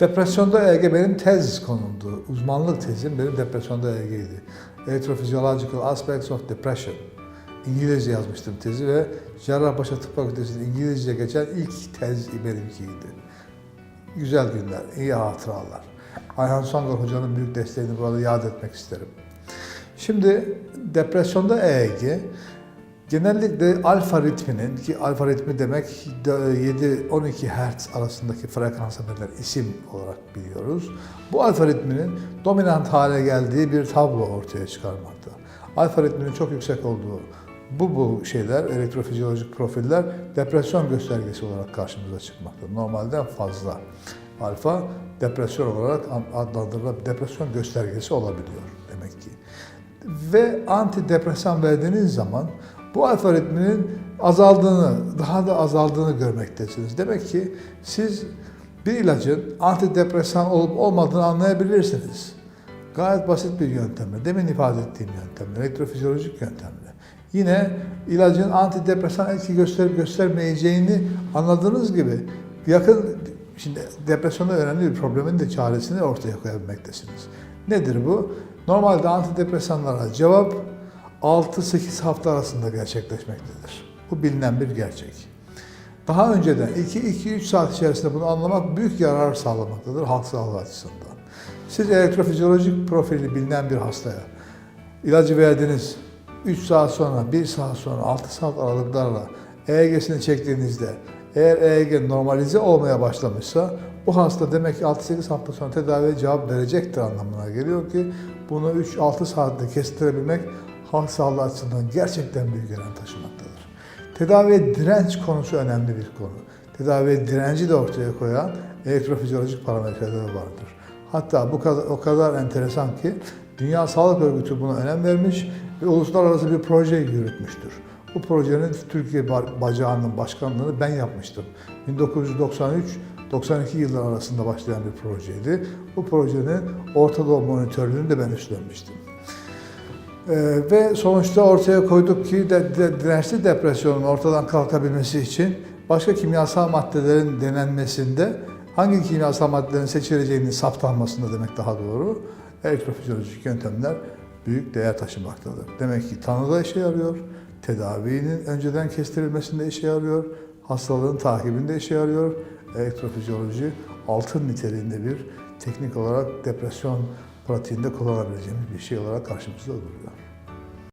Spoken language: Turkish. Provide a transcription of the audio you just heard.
Depresyonda EEG benim tez konumdu. Uzmanlık tezim benim depresyonda EEG'ydi. Electrophysiological Aspects of Depression. İngilizce yazmıştım tezi ve Cerrahpaşa Tıp Fakültesi'nde İngilizce geçen ilk tez benimkiydi. Güzel günler, iyi hatıralar. Ayhan Songar Hoca'nın büyük desteğini burada yad etmek isterim. Şimdi depresyonda EEG genellikle alfa ritminin ki alfa ritmi demek 7-12 Hz arasındaki frekansa verilen isim olarak biliyoruz. Bu alfa ritminin dominant hale geldiği bir tablo ortaya çıkarmakta. Alfa ritminin çok yüksek olduğu bu bu şeyler, elektrofizyolojik profiller depresyon göstergesi olarak karşımıza çıkmakta. Normalden fazla. Alfa depresyon olarak adlandırılan depresyon göstergesi olabiliyor demek ki. Ve antidepresan verdiğiniz zaman bu alfa ritminin azaldığını, daha da azaldığını görmektesiniz. Demek ki siz bir ilacın antidepresan olup olmadığını anlayabilirsiniz. Gayet basit bir yöntemle, demin ifade ettiğim yöntemle, elektrofizyolojik yöntemle. Yine ilacın antidepresan etki gösterip göstermeyeceğini anladığınız gibi yakın, şimdi depresyonda önemli bir problemin de çaresini ortaya koyabilmektesiniz. Nedir bu? Normalde antidepresanlara cevap 6-8 hafta arasında gerçekleşmektedir. Bu bilinen bir gerçek. Daha önceden 2-2-3 saat içerisinde bunu anlamak büyük yarar sağlamaktadır halk sağlığı açısından. Siz elektrofizyolojik profili bilinen bir hastaya ilacı verdiniz, 3 saat sonra, 1 saat sonra, 6 saat aralıklarla EEG'sini çektiğinizde eğer EEG normalize olmaya başlamışsa bu hasta demek ki 6-8 hafta sonra tedaviye cevap verecektir anlamına geliyor ki bunu 3-6 saatte kestirebilmek halk sağlığı açısından gerçekten büyük önem taşımaktadır. Tedaviye direnç konusu önemli bir konu. Tedaviye direnci de ortaya koyan elektrofizyolojik parametreleri vardır. Hatta bu kadar, o kadar enteresan ki Dünya Sağlık Örgütü buna önem vermiş ve uluslararası bir proje yürütmüştür. Bu projenin Türkiye bacağının başkanlığını ben yapmıştım. 1993-92 yıllar arasında başlayan bir projeydi. Bu projenin Orta Doğu monitörlüğünü de ben üstlenmiştim. Ee, ve sonuçta ortaya koyduk ki de, de, dirençli depresyonun ortadan kalkabilmesi için başka kimyasal maddelerin denenmesinde hangi kimyasal maddelerin seçileceğinin saptanmasında demek daha doğru elektrofizyolojik yöntemler büyük değer taşımaktadır. Demek ki tanıda işe yarıyor, tedavinin önceden kestirilmesinde işe yarıyor, hastalığın takibinde işe yarıyor. Elektrofizyoloji altın niteliğinde bir teknik olarak depresyon pratiğinde kullanabileceğimiz bir şey olarak karşımızda duruyor.